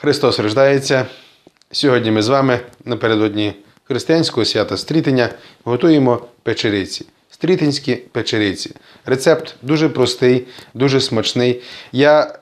Христос рождається. Сьогодні ми з вами напередодні християнського свята Стрітення готуємо печериці. Стрітинські печериці. Рецепт дуже простий, дуже смачний. Я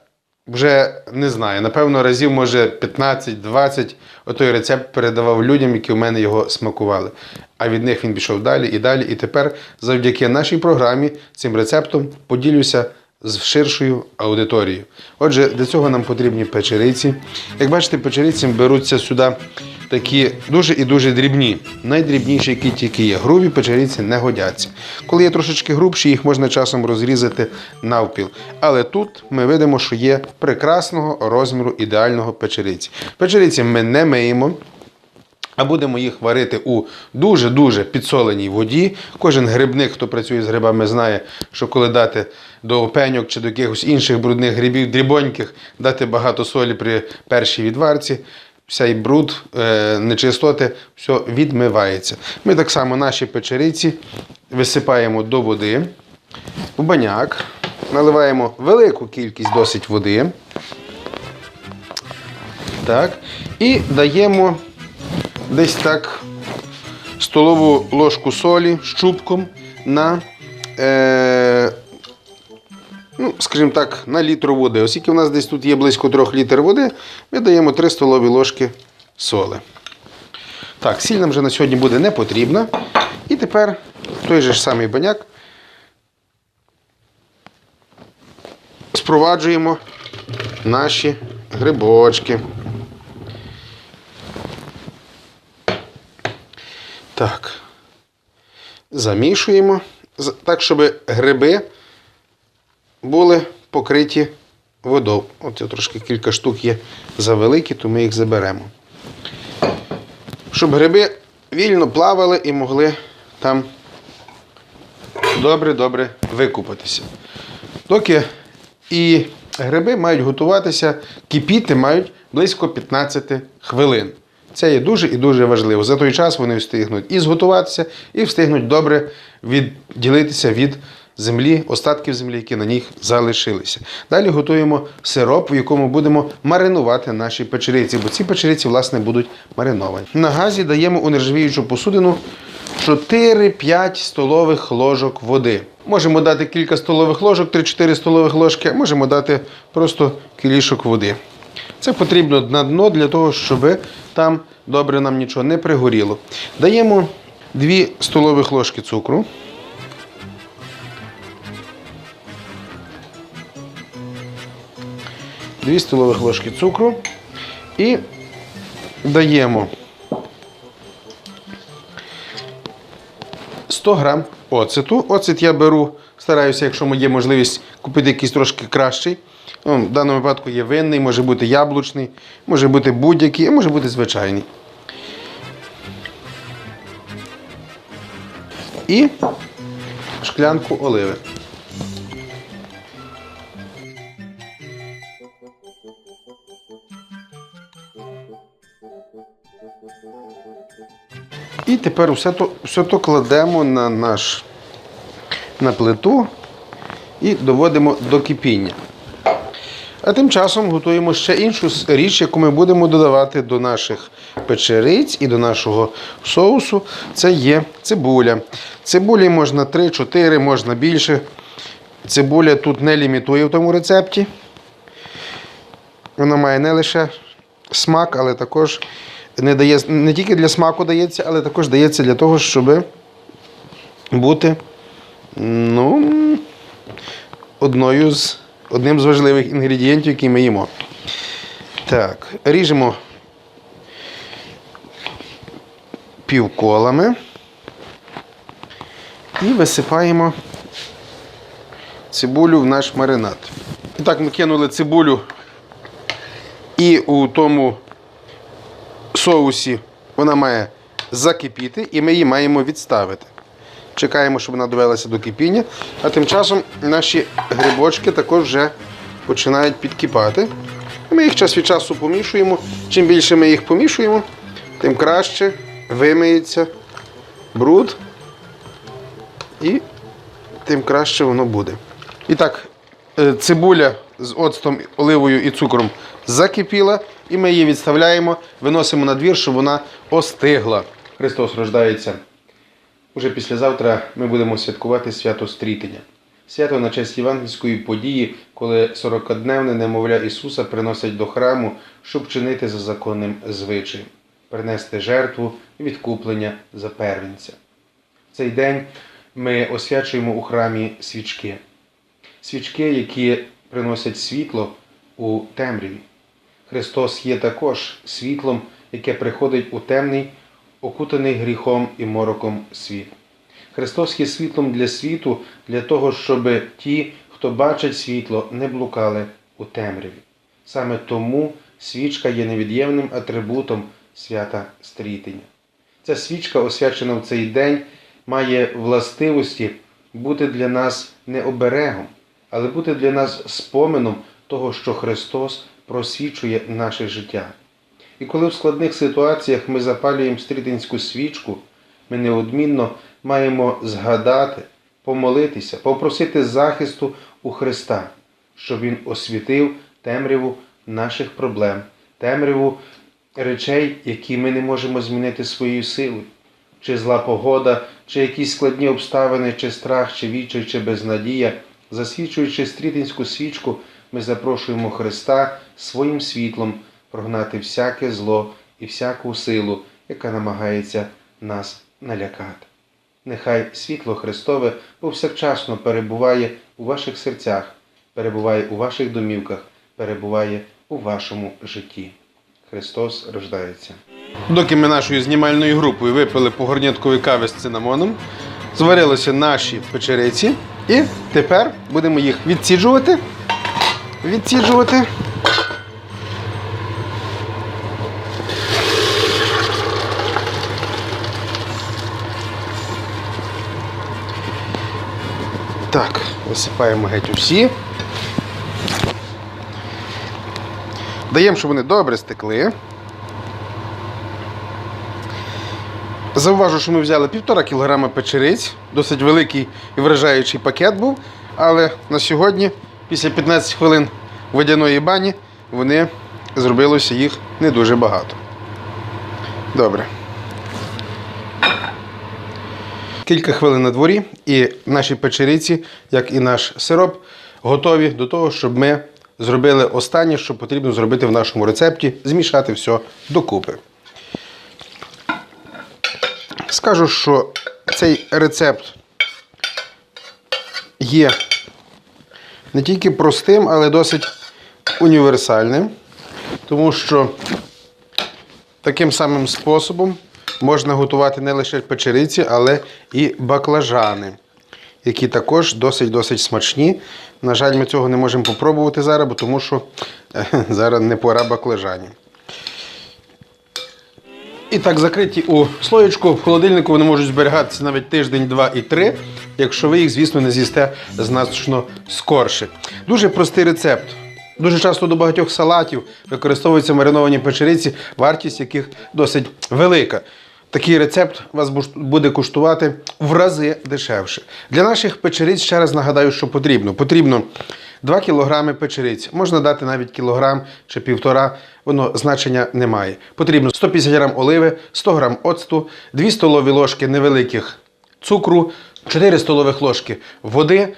вже не знаю, напевно, разів, може, 15-20 отой рецепт передавав людям, які у мене його смакували. А від них він пішов далі і далі. І тепер, завдяки нашій програмі, цим рецептом поділюся з ширшою аудиторією. Отже, для цього нам потрібні печериці. Як бачите, печериці беруться сюди такі дуже і дуже дрібні. Найдрібніші, які тільки є. Грубі печериці не годяться. Коли є трошечки грубші, їх можна часом розрізати навпіл. Але тут ми видимо, що є прекрасного розміру ідеального печериці. Печериці ми не миємо. А будемо їх варити у дуже-дуже підсоленій воді. Кожен грибник, хто працює з грибами, знає, що коли дати до опеньок чи до якихось інших брудних грибів, дрібоньких, дати багато солі при першій відварці, вся бруд, е, нечистоти, все відмивається. Ми так само наші печериці висипаємо до води в баняк, наливаємо велику кількість досить води. Так, і даємо десь так столову ложку солі з чубком на, е, ну, скажімо так, на літр води. Оскільки у нас десь тут є близько 3 літр води, ми даємо 3 столові ложки соли. Так, сіль нам вже на сьогодні буде не потрібна. І тепер той же ж самий баняк спроваджуємо наші грибочки. Так. Замішуємо так, щоб гриби були покриті водою. От трошки кілька штук є завеликі, то ми їх заберемо. Щоб гриби вільно плавали і могли там добре-добре викупатися. Доки і гриби мають готуватися, кипіти мають близько 15 хвилин. Це є дуже і дуже важливо. За той час вони встигнуть і зготуватися, і встигнуть добре відділитися від землі, остатків землі, які на них залишилися. Далі готуємо сироп, в якому будемо маринувати наші печериці, бо ці печериці, власне, будуть мариновані. На газі даємо у нержавіючу посудину 4-5 столових ложок води. Можемо дати кілька столових ложок, 3-4 столових ложки, можемо дати просто кілішок води. Це потрібно на дно для того, щоб там добре нам нічого не пригоріло. Даємо 2 столових ложки цукру. Дві столових ложки цукру і даємо 100 грам оцету. Оцет я беру, стараюся, якщо є можливість, купити якийсь трошки кращий. Ну, в даному випадку є винний, може бути яблучний, може бути будь-який, а може бути звичайний. І шклянку оливи. І тепер все то, все то кладемо на наш на плиту і доводимо до кипіння. А тим часом готуємо ще іншу річ, яку ми будемо додавати до наших печериць і до нашого соусу. Це є цибуля. Цибулі можна 3-4, можна більше. Цибуля тут не лімітує в тому рецепті. Вона має не лише смак, але також не, дає, не тільки для смаку дається, але також дається для того, щоб бути ну, одною з, одним з важливих інгредієнтів, які ми їмо. Так, ріжемо півколами і висипаємо цибулю в наш маринад. І так, ми кинули цибулю і у тому соусі вона має закипіти, і ми її маємо відставити. Чекаємо, щоб вона довелася до кипіння. А тим часом наші грибочки також вже починають підкипати. Ми їх час від часу помішуємо. Чим більше ми їх помішуємо, тим краще вимиється бруд і тим краще воно буде. І так, е, цибуля з оцтом, оливою і цукром закипіла, і ми її відставляємо, виносимо на двір, щоб вона остигла. Христос рождається. Уже післязавтра ми будемо святкувати свято Стрітення. Свято на честь євангельської події, коли 40-дневне немовля Ісуса приносять до храму, щоб чинити за законним звичаєм, принести жертву відкуплення за первенця. Цей день ми освячуємо у храмі свічки. Свічки, які приносять світло у темряві. Христос є також світлом, яке приходить у темний, окутаний гріхом і мороком світ. Христос є світлом для світу, для того, щоб ті, хто бачить світло, не блукали у темряві. Саме тому свічка є невід'ємним атрибутом свята стрітення. Ця свічка, освячена в цей день, має властивості бути для нас не оберегом, але бути для нас споменом того, що Христос просвічує наше життя. І коли в складних ситуаціях ми запалюємо стрітинську свічку, ми неодмінно маємо згадати, помолитися, попросити захисту у Христа, щоб Він освітив темряву наших проблем, темряву речей, які ми не можемо змінити своєю силою, чи зла погода, чи якісь складні обставини, чи страх, чи відчай, чи безнадія. Засвічуючи стрітинську свічку, ми запрошуємо Христа своїм світлом прогнати всяке зло і всяку силу, яка намагається нас налякати. Нехай світло Христове повсякчасно перебуває у ваших серцях, перебуває у ваших домівках, перебуває у вашому житті. Христос рождається. Доки ми нашою знімальною групою випили по горнятковій кави з цинамоном, зварилися наші печериці, і тепер будемо їх відсіджувати. Відсіджувати. Так, висипаємо геть усі. Даємо, щоб вони добре стекли. Зауважу, що ми взяли півтора кілограма печериць, досить великий і вражаючий пакет був, але на сьогодні, після 15 хвилин водяної бані, вони зробилося їх не дуже багато. Добре. Кілька хвилин на дворі, і наші печериці, як і наш сироп, готові до того, щоб ми зробили останнє, що потрібно зробити в нашому рецепті змішати все докупи. Скажу, що цей рецепт є не тільки простим, але досить універсальним, тому що таким самим способом можна готувати не лише печериці, але і баклажани, які також досить-досить смачні. На жаль, ми цього не можемо попробувати зараз, тому що е, зараз не пора баклажанів. І так, закриті у слоєчку, в холодильнику вони можуть зберігатися навіть тиждень, два і три, якщо ви їх, звісно, не з'їсте значно скорше. Дуже простий рецепт. Дуже часто до багатьох салатів використовуються мариновані печериці, вартість яких досить велика. Такий рецепт вас буде коштувати в рази дешевше. Для наших печериць ще раз нагадаю, що потрібно. Потрібно 2 кілограми печериць. Можна дати навіть кілограм чи півтора, воно значення не має. Потрібно 150 грам оливи, 100 грам оцту, 2 столові ложки невеликих цукру, 4 столових ложки води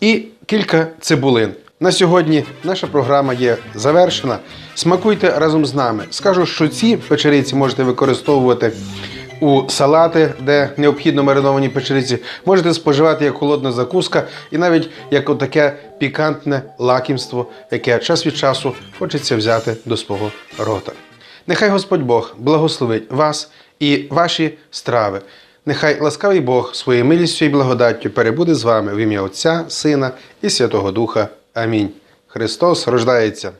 і кілька цибулин. На сьогодні наша програма є завершена. Смакуйте разом з нами. Скажу, що ці печериці можете використовувати у салати, де необхідно мариновані печериці. Можете споживати як холодна закуска і навіть як отаке пікантне лакімство, яке час від часу хочеться взяти до свого рота. Нехай Господь Бог благословить вас і ваші страви. Нехай ласкавий Бог своєю милістю і благодаттю перебуде з вами в ім'я Отця, Сина і Святого Духа. Амінь. Христос рождається.